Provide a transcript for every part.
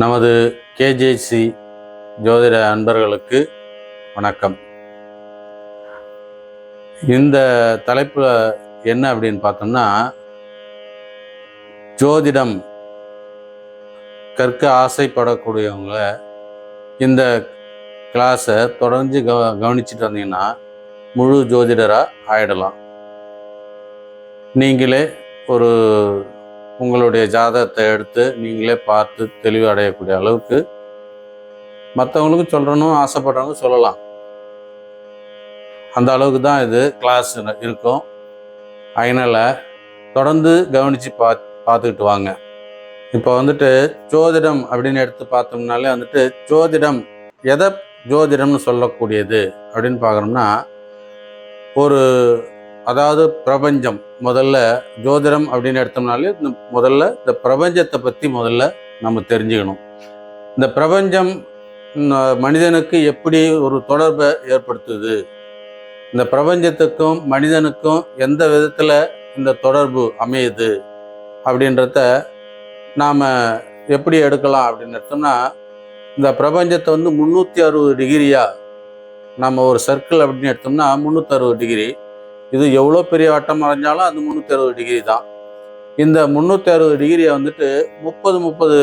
நமது கேஜேசி ஜோதிட அன்பர்களுக்கு வணக்கம். இந்த தலைப்பில் என்ன அப்படின்னு பார்த்தோம்னா ஜோதிடம் கற்க ஆசைப்படக்கூடியவங்க இந்த கிளாஸை தொடர்ந்து கவ கவனிச்சுட்டு வந்தீங்கன்னா முழு ஜோதிடராக ஆயிடலாம். நீங்களே ஒரு உங்களுடைய ஜாதகத்தை எடுத்து நீங்களே பார்த்து தெளிவு அடையக்கூடிய அளவுக்கு மற்றவங்களுக்கும் சொல்கிறனும் ஆசைப்படுறவங்க சொல்லலாம். அந்த அளவுக்கு தான் இது கிளாஸ் இருக்கும். அதனால் தொடர்ந்து கவனித்து பா பார்த்துக்கிட்டு வாங்க. இப்போ வந்துட்டு ஜோதிடம் அப்படின்னு எடுத்து பார்த்தோம்னாலே வந்துட்டு ஜோதிடம் எதை ஜோதிடம்னு சொல்லக்கூடியது அப்படின்னு பார்க்குறோம்னா ஒரு அதாவது பிரபஞ்சம் முதல்ல ஜோதிடம் அப்படின்னு எடுத்தோம்னாலே இந்த முதல்ல இந்த பிரபஞ்சத்தை பற்றி முதல்ல நம்ம தெரிஞ்சுக்கணும். இந்த பிரபஞ்சம் மனிதனுக்கு எப்படி ஒரு தொடர்பை ஏற்படுத்துது? இந்த பிரபஞ்சத்துக்கும் மனிதனுக்கும் எந்த விதத்தில் இந்த தொடர்பு அமையுது? அப்படின்றத நாம் எப்படி எடுக்கலாம் அப்படின்னு எடுத்தோம்னா இந்த பிரபஞ்சத்தை வந்து முந்நூற்றி அறுபது டிகிரியாக நம்ம ஒரு சர்க்கிள் அப்படின்னு எடுத்தோம்னா முந்நூற்றி அறுபது டிகிரி இது எவ்வளோ பெரிய வட்டம் வரைஞ்சாலும் அது முந்நூற்றி அறுபது டிகிரி தான். இந்த முந்நூற்றி அறுபது டிகிரியை வந்துட்டு முப்பது முப்பது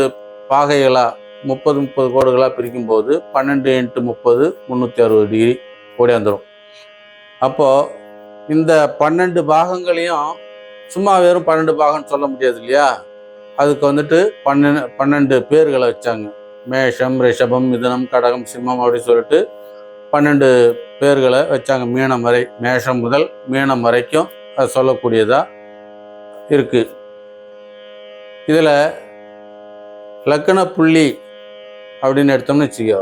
பாகைகளாக முப்பது முப்பது கோடுகளாக பிரிக்கும்போது பன்னெண்டு இன்ட்டு முப்பது முந்நூற்றி அறுபது டிகிரி ஓடியாந்துடும் அப்போது இந்த பன்னெண்டு பாகங்களையும் சும்மா வெறும் பன்னெண்டு பாகம்னு சொல்ல முடியாது இல்லையா? அதுக்கு வந்துட்டு பன்னெண்டு பன்னெண்டு பேர்களை வச்சாங்க. மேஷம் ரிஷபம் மிதனம் கடகம் சிம்மம் அப்படின்னு சொல்லிட்டு பன்னெண்டு பேர்களை வச்சாங்க. மீனம் வரை மேஷம் முதல் மீனம் வரைக்கும் அது சொல்லக்கூடியதாக இருக்குது இதில் லக்கண புள்ளி அப்படின்னு எடுத்தோம்னு வச்சுக்கோ.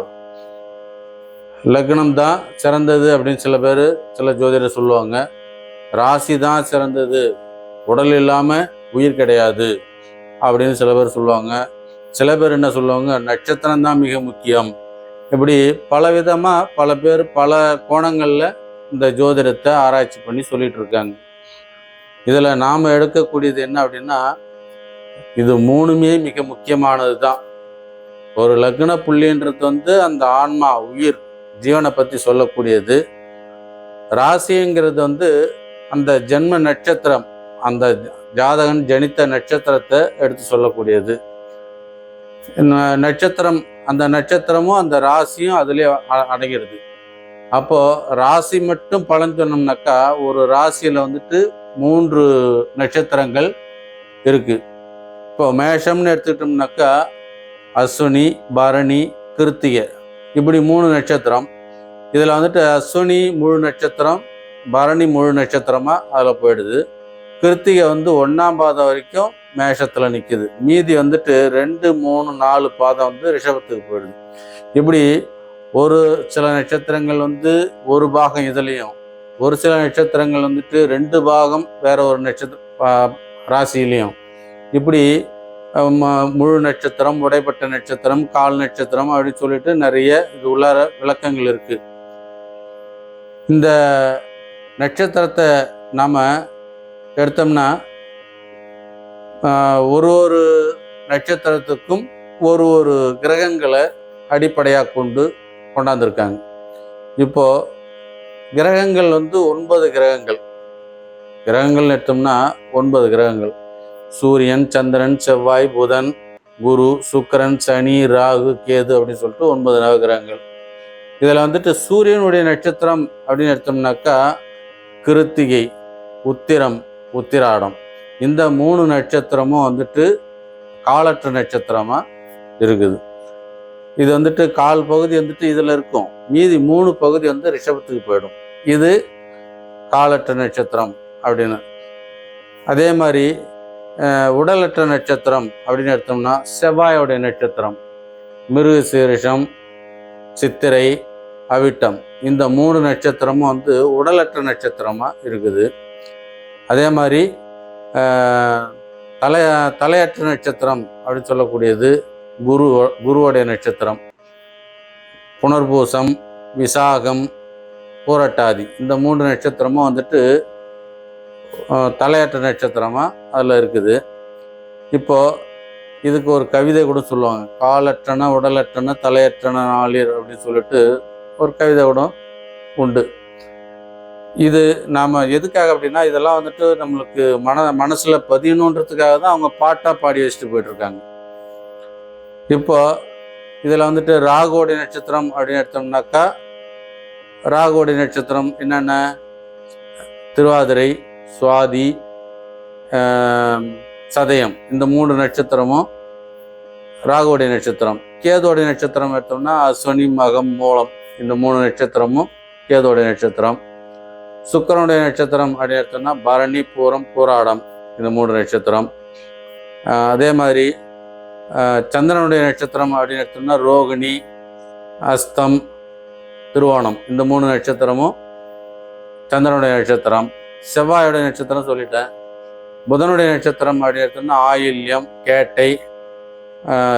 லக்னம் தான் சிறந்தது அப்படின்னு சில பேர் சில ஜோதிடர் சொல்லுவாங்க. ராசி தான் சிறந்தது. உடல் இல்லாமல் உயிர் கிடையாது அப்படின்னு சில பேர் சொல்லுவாங்க. சில பேர் என்ன சொல்லுவாங்க? நட்சத்திரம் தான் மிக முக்கியம். இப்படி பல விதமாக பல பேர் பல கோணங்களில் இந்த ஜோதிடத்தை ஆராய்ச்சி பண்ணி சொல்லிட்டு இருக்காங்க. இதில் நாம் எடுக்கக்கூடியது என்ன அப்படின்னா இது மூணுமே மிக முக்கியமானது தான் ஒரு லக்ன புள்ளின்றது வந்து அந்த ஆன்மா உயிர் ஜீவனை பற்றி சொல்லக்கூடியது. ராசிங்கிறது வந்து அந்த ஜென்ம நட்சத்திரம் அந்த ஜாதகன் ஜனித்த நட்சத்திரத்தை எடுத்து சொல்லக்கூடியது. நட்சத்திரம் அந்த நட்சத்திரமும் அந்த ராசியும் அதுலேயே அ- அடங்கிடுது. அப்போது ராசி மட்டும் பலன் சொன்னோம்னாக்கா ஒரு ராசியில் வந்துட்டு மூன்று நட்சத்திரங்கள் இருக்குது இப்போ மேஷம்னு எடுத்துக்கிட்டோம்னாக்கா அஸ்வினி பரணி கிருத்திகை. இப்படி மூணு நட்சத்திரம். இதில் வந்துட்டு அஸ்வினி முழு நட்சத்திரம் பரணி முழு நட்சத்திரமாக அதில் போயிடுது. கிருத்திகை வந்து ஒன்றாம் பாதம் வரைக்கும் மேஷத்தில் நிற்குது மீதி வந்துட்டு ரெண்டு மூணு நாலு பாதம் வந்து ரிஷபத்துக்கு போயிடுது. இப்படி ஒரு சில நட்சத்திரங்கள் வந்து ஒரு பாகம் இதுலேயும் ஒரு சில நட்சத்திரங்கள் வந்துட்டு ரெண்டு பாகம் வேற ஒரு நட்சத்திர ராசியிலையும். இப்படி ம- முழு நட்சத்திரம் உடைப்பட்ட நட்சத்திரம் கால் நட்சத்திரம் அப்படின்னு சொல்லிட்டு நிறைய இது உள்ளார விளக்கங்கள் இருக்கு. இந்த நட்சத்திரத்தை நாம் எடுத்தோம்னா ஒரு ஒரு நட்சத்திரத்துக்கும் ஒரு ஒரு கிரகங்களை அடிப்படையாக கொண்டு கொண்டாந்துருக்காங்க. இப்போது கிரகங்கள் வந்து ஒன்பது கிரகங்கள். கிரகங்கள் எடுத்தோம்னா ஒன்பது கிரகங்கள். சூரியன் சந்திரன் செவ்வாய் புதன் குரு சுக்கிரன் சனி ராகு கேது அப்படின்னு சொல்லிட்டு ஒன்பது நவகிரகங்கள் இதில் வந்துட்டு சூரியனுடைய நட்சத்திரம் அப்படின்னு எடுத்தோம்னாக்கா கிருத்திகை உத்திரம் உத்திராடம். இந்த மூணு நட்சத்திரமும் வந்துட்டு காலற்ற நட்சத்திரமாக இருக்குது. இது வந்துட்டு கால் பகுதி வந்துட்டு இதில் இருக்கும். மீதி மூணு பகுதி வந்து ரிஷபத்துக்கு போயிடும். இது காலற்ற நட்சத்திரம் அப்படின்னு. அதே மாதிரி உடலற்ற நட்சத்திரம் அப்படின்னு எடுத்தோம்னா செவ்வாயோடைய நட்சத்திரம். மிருக சீரிஷம் சித்திரை அவிட்டம். இந்த மூணு நட்சத்திரமும் வந்து உடலற்ற நட்சத்திரமாக இருக்குது. அதே மாதிரி தலை தலையற்ற நட்சத்திரம் அப்படின்னு சொல்லக்கூடியது குரு குருவோடைய நட்சத்திரம். புனர்பூசம் விசாகம் பூரட்டாதி. இந்த மூன்று நட்சத்திரமும் வந்துட்டு அஹ், தலையற்ற நட்சத்திரமாக அதில் இருக்குது. இப்போது இதுக்கு ஒரு கவிதை கூட சொல்லுவாங்க. காலற்றன உடலற்றன தலையற்றன நாளிர் அப்படின்னு சொல்லிட்டு ஒரு கவிதை கூட உண்டு. இது நாம் எதுக்காக அப்படின்னா இதெல்லாம் வந்துட்டு நம்மளுக்கு மன மனசில் பதியணுன்றதுக்காக தான் அவங்க பாட்டாக பாடி வச்சுட்டு போயிட்டுருக்காங்க. இப்போ இதில் வந்துட்டு ராகோடி நட்சத்திரம் அப்படின்னு எடுத்தோம்னாக்கா ராகோடி நட்சத்திரம் என்னென்ன? திருவாதிரை சுவாதி சதயம். இந்த மூணு நட்சத்திரமும் ராகோடி நட்சத்திரம். கேதோடி நட்சத்திரம் எடுத்தோம்னா அஸ்வனி மகம் மூலம். இந்த மூணு நட்சத்திரமும் கேதோடி நட்சத்திரம். சுக்கிரனுடைய நட்சத்திரம் அப்படின்னு எடுத்தோம்னா பரணி பூரம் பூராடம் இந்த மூணு நட்சத்திரம். அதே மாதிரி சந்திரனுடைய நட்சத்திரம் அப்படின்னு எடுத்தோம்னா ரோகிணி அஸ்தம் திருவோணம். இந்த மூணு நட்சத்திரமும் சந்திரனுடைய நட்சத்திரம். செவ்வாயுடைய நட்சத்திரம் சொல்லிட்டேன். புதனுடைய நட்சத்திரம் அப்படின்னு எடுத்தோம்னா ஆயில்யம் கேட்டை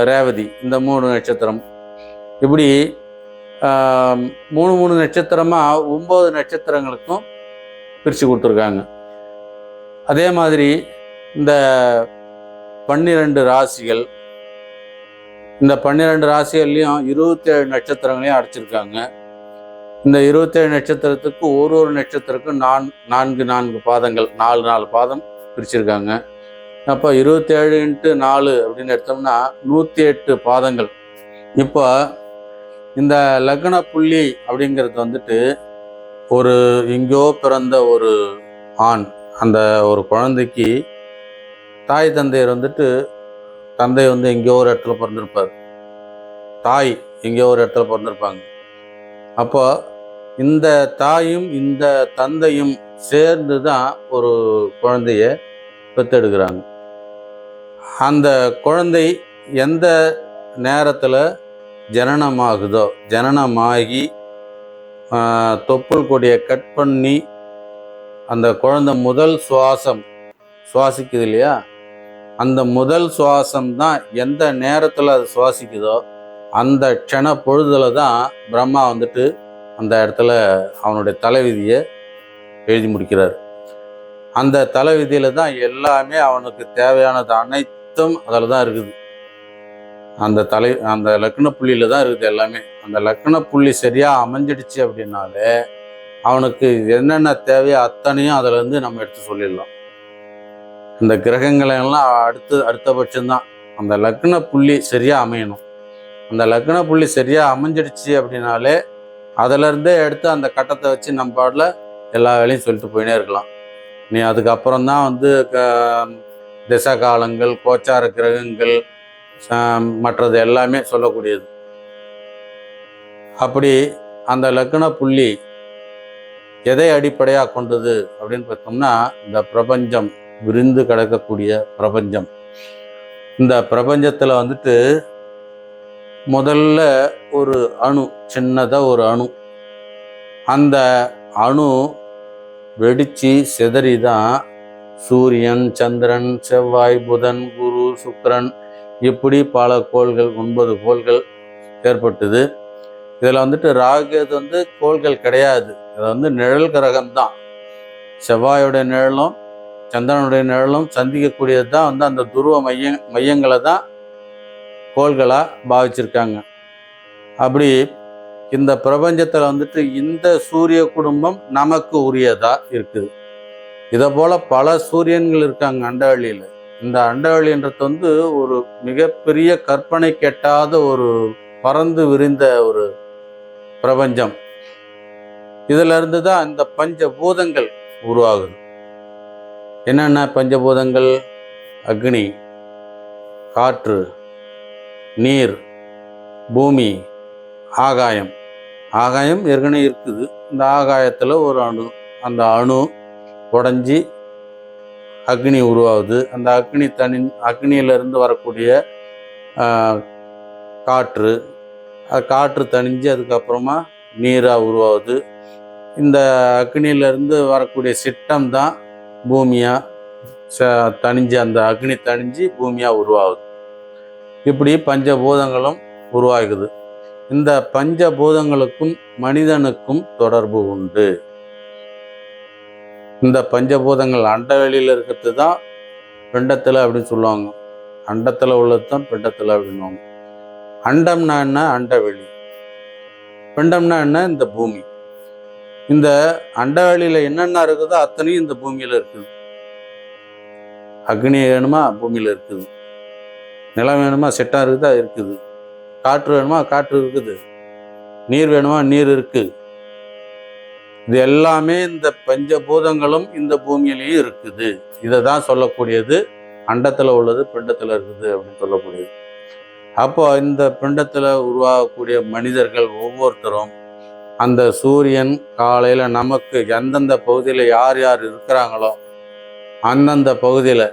ரேவதி. இந்த மூணு நட்சத்திரம். இப்படி மூணு மூணு நட்சத்திரமாக ஒம்பது நட்சத்திரங்களுக்கும் பிரித்து கொடுத்துருக்காங்க. அதே மாதிரி இந்த பன்னிரெண்டு ராசிகள் இந்த பன்னிரெண்டு ராசிகள்லையும் இருபத்தேழு நட்சத்திரங்களையும் அடைச்சிருக்காங்க. இந்த இருபத்தேழு நட்சத்திரத்துக்கு ஒரு ஒரு நட்சத்திரத்துக்கும் நான் நான்கு நான்கு பாதங்கள் நாலு நாலு பாதம் பிரிச்சிருக்காங்க. அப்போ இருபத்தேழு இன்ட்டு நாலு அப்படின்னு எடுத்தோம்னா நூற்றி எட்டு பாதங்கள். இப்போ இந்த லக்ன புள்ளி அப்படிங்கிறது வந்துட்டு ஒரு எங்கேயோ பிறந்த ஒரு ஆண் அந்த ஒரு குழந்தைக்கு தாய் தந்தையர் வந்துட்டு தந்தை வந்து எங்கேயோ ஒரு இடத்துல பிறந்திருப்பார். தாய் எங்கேயோ ஒரு இடத்துல பிறந்திருப்பாங்க. அப்போ இந்த தாயும் இந்த தந்தையும் சேர்ந்து தான் ஒரு குழந்தைய பெற்றெடுக்கிறாங்க. அந்த குழந்தை எந்த நேரத்தில் ஜனனமாகுதோ ஜனனமாகி தொப்புள் கொடியை கட் பண்ணி அந்த குழந்தை முதல் சுவாசம் சுவாசிக்குது இல்லையா? அந்த முதல் சுவாசம் தான் எந்த நேரத்தில் அது சுவாசிக்குதோ அந்த க்ஷண பொழுதில் தான் பிரம்மா வந்துட்டு அந்த இடத்துல அவனுடைய தலைவிதியை எழுதி முடிக்கிறார். அந்த தலைவிதியில் தான் எல்லாமே அவனுக்கு தேவையானது அனைத்தும் அதில் தான் இருக்குது. அந்த தலை அந்த லக்ன புள்ளியில் தான் இருக்குது எல்லாமே. அந்த லக்ன புள்ளி சரியாக அமைஞ்சிடுச்சு அப்படின்னாலே அவனுக்கு என்னென்ன தேவையோ அத்தனையும் அதிலேருந்து நம்ம எடுத்து சொல்லிடலாம். இந்த கிரகங்களெல்லாம் அடுத்து அடுத்து அடுத்தபட்சம்தான் அந்த லக்ன புள்ளி சரியாக அமையணும். அந்த லக்ன புள்ளி சரியாக அமைஞ்சிடுச்சு அப்படின்னாலே அதுலேருந்தே எடுத்து அந்த கட்டத்தை வச்சு நம்ம பாடல எல்லா வேலையும் சொல்லிட்டு போயினே இருக்கலாம். நீ அதுக்கப்புறம் தான் வந்து க- திசை காலங்கள் கோச்சார கிரகங்கள் மற்றது எல்லாமே சொல்லக்கூடியது. அப்படி அந்த லக்ன புள்ளி எதை அடிப்படையாக கொண்டது அப்படின்னு பார்த்தோம்னா இந்த பிரபஞ்சம் விரிந்து கிடக்கக்கூடிய பிரபஞ்சம். இந்த பிரபஞ்சத்தில் வந்துட்டு முதல்ல ஒரு அணு சின்னதாக ஒரு அணு. அந்த அணு வெடிச்சு சிதறி தான் சூரியன் சந்திரன் செவ்வாய் புதன் குரு சுக்கரன் இப்படி பல கோள்கள் ஒன்பது கோள்கள் ஏற்பட்டது. இதில் வந்துட்டு ராகுகேது வந்து கோள்கள் கிடையாது. இது வந்து நிழல் கிரகம் தான் செவ்வாயுடைய நிழலும் சந்திரனுடைய நிழலும் சந்திக்கக்கூடியது தான் வந்து அந்த துருவ மைய மையங்களை தான் கோள்களாக பாவிச்சிருக்காங்க. அப்படி இந்த பிரபஞ்சத்தில் வந்துட்டு இந்த சூரிய குடும்பம் நமக்கு உரியதாக இருக்குது. இதை போல் பல சூரியன்கள் இருக்காங்க அண்டவழியில் இந்த அண்டவெளின்றது வந்து ஒரு மிகப்பெரிய கற்பனை கெட்டாத ஒரு பறந்து விரிந்த ஒரு பிரபஞ்சம். இதிலிருந்து தான் இந்த பஞ்சபூதங்கள் உருவாகுது. என்னென்ன பஞ்சபூதங்கள்? அக்னி காற்று நீர் பூமி ஆகாயம். ஆகாயம் ஏற்கனவே இருக்குது. இந்த ஆகாயத்தில் ஒரு அணு அந்த அணு உடஞ்சி அக்னி உருவாகுது. அந்த அக்னி தனி அக்னியிலிருந்து வரக்கூடிய காற்று காற்று தணிஞ்சு அதுக்கப்புறமா நீராக உருவாகுது. இந்த அக்னியிலேருந்து வரக்கூடிய சிட்டம் தான் பூமியாக ச தணிஞ்சு அந்த அக்னி தணிஞ்சு பூமியாக உருவாகுது. இப்படி பஞ்சபூதங்களும் உருவாகுது. இந்த பஞ்சபூதங்களுக்கும் மனிதனுக்கும் தொடர்பு உண்டு. இந்த பஞ்சபூதங்கள் அண்டவெளியில் இருக்கிறது தான் பிண்டத்தில் அப்படின்னு சொல்லுவாங்க. அண்டத்தில் உள்ளது தான் பிண்டத்தில் அப்படின்வாங்க அண்டம்னா என்ன? அண்டவெளி. பிண்டம்னா என்ன? இந்த பூமி. இந்த அண்டவெளியில் என்னென்ன இருக்குதோ அத்தனையும் இந்த பூமியில் இருக்குது. அக்னி வேணுமா? பூமியில் இருக்குது. நிலம் வேணுமா? செட்டாக இருக்குதா? இருக்குது. காற்று வேணுமா? காற்று இருக்குது. நீர் வேணுமா? நீர் இருக்குது இது எல்லாமே இந்த பஞ்சபூதங்களும் இந்த பூமியிலையும் இருக்குது. இதை தான் சொல்லக்கூடியது. அண்டத்தில் உள்ளது பிண்டத்தில் இருக்குது அப்படின்னு சொல்லக்கூடியது. அப்போ இந்த பிண்டத்தில் உருவாகக்கூடிய மனிதர்கள் ஒவ்வொருத்தரும் அந்த சூரியன் காலையில் நமக்கு எந்தெந்த பகுதியில் யார் யார் இருக்கிறாங்களோ அந்தந்த பகுதியில்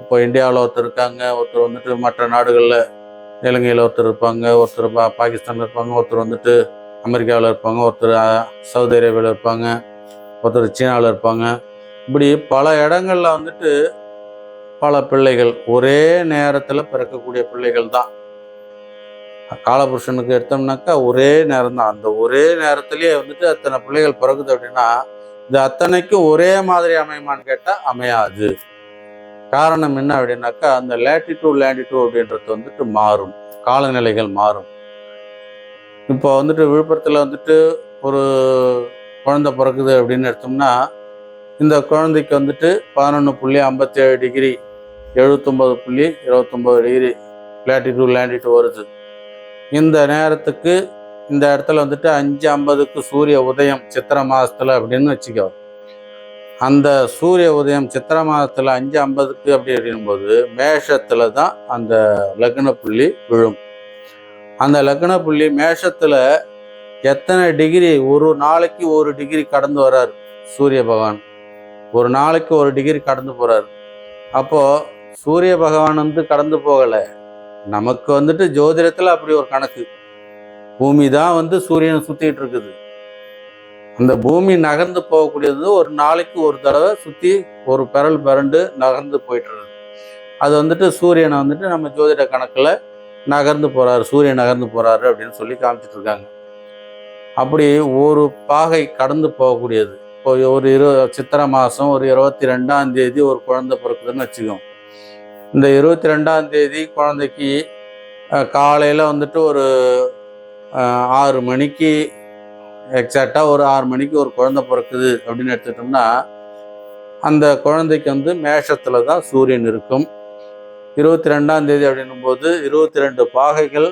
இப்போ இந்தியாவில் ஒருத்தர் இருக்காங்க ஒருத்தர் வந்துட்டு மற்ற நாடுகளில் இலங்கையில் ஒருத்தர் இருப்பாங்க ஒருத்தர் பா பாகிஸ்தானில் இருப்பாங்க ஒருத்தர் வந்துட்டு அமெரிக்காவில் இருப்பாங்க ஒருத்தர் சவுதி அரேபியாவில் இருப்பாங்க ஒருத்தர் சீனாவில் இருப்பாங்க. இப்படி பல இடங்கள்ல வந்துட்டு பல பிள்ளைகள் ஒரே நேரத்தில் பிறக்கக்கூடிய பிள்ளைகள் தான். காலபுருஷனுக்கு எடுத்தோம்னாக்கா ஒரே நேரம் தான். அந்த ஒரே நேரத்திலேயே வந்துட்டு அத்தனை பிள்ளைகள் பிறகுது அப்படின்னா இது அத்தனைக்கும் ஒரே மாதிரி அமையுமான்னு கேட்டால் அமையாது. காரணம் என்ன அப்படின்னாக்கா அந்த லேட்டிடியூட் லேண்டிடியூட் அப்படின்றது வந்துட்டு மாறும். காலநிலைகள் மாறும். இப்போ வந்துட்டு விழுப்புரத்தில் வந்துட்டு ஒரு குழந்தை பிறக்குது அப்படின்னு எடுத்தோம்னா இந்த குழந்தைக்கு வந்துட்டு பதினொன்று புள்ளி ஐம்பத்தேழு டிகிரி எழுபத்தொம்பது புள்ளி இருபத்தொம்பது டிகிரி லேட்டிடியூட் லேண்டிட்டு வருது. இந்த நேரத்துக்கு இந்த இடத்துல வந்துட்டு அஞ்சு ஐம்பதுக்கு சூரிய உதயம் சித்திரை மாதத்தில் அப்படின்னு வச்சுக்கோ. அந்த சூரிய உதயம் சித்திரை மாதத்தில் அஞ்சு ஐம்பதுக்கு அப்படி அப்படிங்கும்போது மேஷத்தில் தான் அந்த லக்ன புள்ளி விழும். அந்த லக்ன புள்ளி மேஷத்தில் எத்தனை டிகிரி ஒரு நாளைக்கு ஒரு டிகிரி கடந்து வர்றார் சூரிய பகவான். ஒரு நாளைக்கு ஒரு டிகிரி கடந்து போகிறார் அப்போது சூரிய பகவான் வந்து கடந்து போகலை. நமக்கு வந்துட்டு ஜோதிடத்தில் அப்படி ஒரு கணக்கு. பூமி தான் வந்து சூரியனை சுற்றிட்டு இருக்குது. அந்த பூமி நகர்ந்து போகக்கூடியது ஒரு நாளைக்கு ஒரு தடவை சுற்றி ஒரு பெரல் பிறண்டு நகர்ந்து போயிட்டுருக்குது அது வந்துட்டு சூரியனை வந்துட்டு நம்ம ஜோதிட கணக்கில் நகர்ந்து போகிறாரு சூரியன் நகர்ந்து போகிறாரு அப்படின்னு சொல்லி காமிச்சிட்டு இருக்காங்க அப்படி ஒரு பாகை கடந்து போகக்கூடியது. இப்போ ஒரு இரு சித்திரை மாதம் ஒரு இருபத்தி ரெண்டாம் தேதி ஒரு குழந்தை பிறக்குதுன்னு வச்சுக்கோம் இந்த இருபத்தி ரெண்டாம் தேதி குழந்தைக்கு காலையில் வந்துட்டு ஒரு ஆறு மணிக்கு எக்ஸாக்டாக ஒரு ஆறு மணிக்கு ஒரு குழந்தை பிறக்குது அப்படின்னு எடுத்துட்டோம்னா அந்த குழந்தைக்கு வந்து மேஷத்தில் தான் சூரியன் இருக்கும். இருபத்தி ரெண்டாம் தேதி அப்படின்னும் போது இருபத்தி ரெண்டு பாகைகள்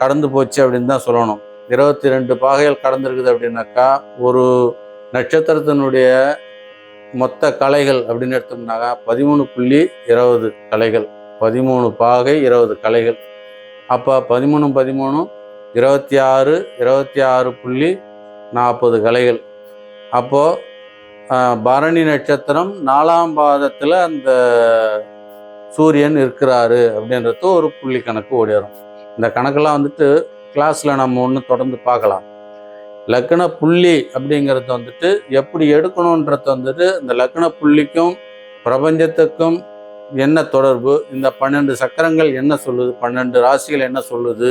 கடந்து போச்சு அப்படின்னு தான் சொல்லணும். இருபத்தி ரெண்டு பாகைகள் கடந்திருக்குது அப்படின்னாக்கா ஒரு நட்சத்திரத்தினுடைய மொத்த கலைகள் அப்படின்னு எடுத்தோம்னாக்கா பதிமூணு புள்ளி இருபது கலைகள். பதிமூணு பாகை இருபது கலைகள். அப்போ பதிமூணு பதிமூணு இருபத்தி ஆறு இருபத்தி ஆறு புள்ளி நாற்பது கலைகள். அப்போது பரணி நட்சத்திரம் நாலாம் பாதத்தில் அந்த சூரியன் இருக்கிறாரு அப்படின்றது ஒரு புள்ளி கணக்கு ஓடிடும் இந்த கணக்கெல்லாம் வந்துட்டு கிளாஸில் நம்ம ஒன்று தொடர்ந்து பார்க்கலாம். லக்ன புள்ளி அப்படிங்கிறது வந்துட்டு எப்படி எடுக்கணுன்றது வந்துட்டு இந்த லக்ன புள்ளிக்கும் பிரபஞ்சத்துக்கும் என்ன தொடர்பு இந்த பன்னெண்டு சக்கரங்கள் என்ன சொல்லுது பன்னெண்டு ராசிகள் என்ன சொல்லுது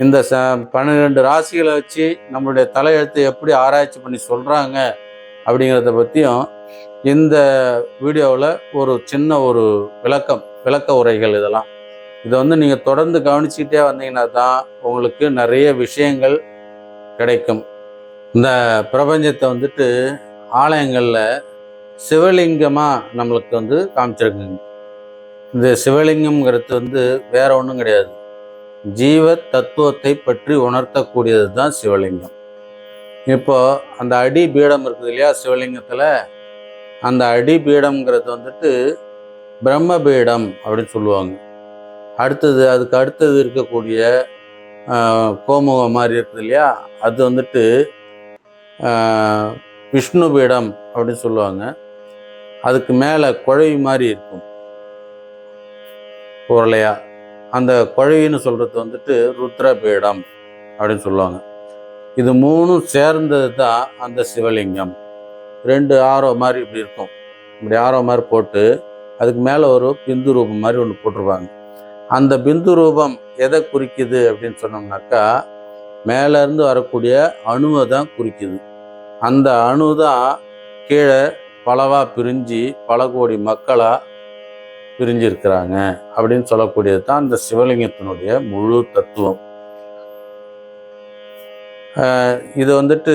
இந்த ச பன்னிரெண்டு ராசிகளை வச்சு நம்மளுடைய தலையெழுத்தை எப்படி ஆராய்ச்சி பண்ணி சொல்கிறாங்க அப்படிங்கிறத பற்றியும் இந்த வீடியோவில் ஒரு சின்ன ஒரு விளக்கம் விளக்க உரைகள் இதெல்லாம். இதை வந்து நீங்கள் தொடர்ந்து கவனிச்சுக்கிட்டே வந்தீங்கன்னா தான் உங்களுக்கு நிறைய விஷயங்கள் கிடைக்கும். இந்த பிரபஞ்சத்தை வந்துட்டு ஆலயங்களில் சிவலிங்கமாக நம்மளுக்கு வந்து காமிச்சிருக்குங்க. இந்த சிவலிங்கம்ங்கிறது வந்து வேற ஒன்றும் கிடையாது. ஜீவ தத்துவத்தை பற்றி உணர்த்தக்கூடியது தான் சிவலிங்கம். இப்போ அந்த அடி பீடம் இருக்குது இல்லையா சிவலிங்கத்தில்? அந்த அடிபீடம்ங்கிறது வந்துட்டு பிரம்ம பீடம் அப்படின்னு சொல்லுவாங்க. அடுத்தது அதுக்கு அடுத்தது இருக்கக்கூடிய கோமுகம் மாதிரி இருக்குது இல்லையா? அது வந்துட்டு விஷ்ணு பீடம் அப்படின்னு சொல்லுவாங்க. அதுக்கு மேலே குழவி மாதிரி இருக்கும். உருளையா அந்த குழவின்னு சொல்கிறது வந்துட்டு ருத்ர பீடம் அப்படின்னு சொல்லுவாங்க. இது மூணும் சேர்ந்தது தான் அந்த சிவலிங்கம். ரெண்டு ஆரோ மாதிரி இப்படி இருக்கும். இப்படி ஆரோ மாதிரி போட்டு அதுக்கு மேலே ஒரு பிந்து ரூபம் மாதிரி ஒன்று போட்டிருப்பாங்க. அந்த பிந்து ரூபம் எதை குறிக்குது அப்படின்னு சொன்னோம்னாக்கா மேலேருந்து வரக்கூடிய அணுவை தான் குறிக்குது. அந்த அணு தான் கீழே பலவாக பிரிஞ்சு பல கோடி மக்களாக பிரிஞ்சிருக்கிறாங்க அப்படின்னு சொல்லக்கூடியது தான் அந்த சிவலிங்கத்தினுடைய முழு தத்துவம். இது வந்துட்டு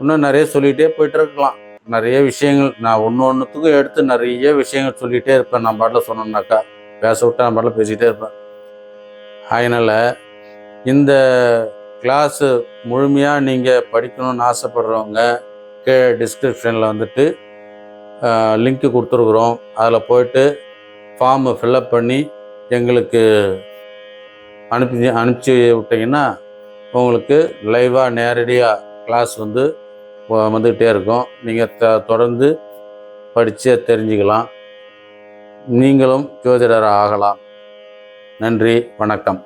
இன்னும் நிறைய சொல்லிகிட்டே போயிட்டு இருக்கலாம் நிறைய விஷயங்கள் நான் ஒன்று ஒன்றுத்துக்கும் எடுத்து நிறைய விஷயங்கள் சொல்லிகிட்டே இருப்பேன். நான் பாட்டில் சொன்னோம்னாக்கா பேச விட்டு நான் பாட்டில் பேசிகிட்டே இருப்பேன். அதனால் இந்த கிளாஸு முழுமையாக நீங்கள் படிக்கணும்னு ஆசைப்படுறவங்க கே டிஸ்கிரிப்ஷனில் வந்துட்டு லிங்க்கு கொடுத்துருக்குறோம். அதில் போயிட்டு ஃபார்மை ஃபில்அப் பண்ணி எங்களுக்கு அனுப்பி அனுப்பிச்சி விட்டிங்கன்னா உங்களுக்கு லைவாக நேரடியாக கிளாஸ் வந்து வந்துக்கிட்டே இருக்கும். நீங்கள் த தொடர்ந்து படித்து தெரிஞ்சுக்கலாம். நீங்களும் ஜோதிடர் ஆகலாம். நன்றி வணக்கம்.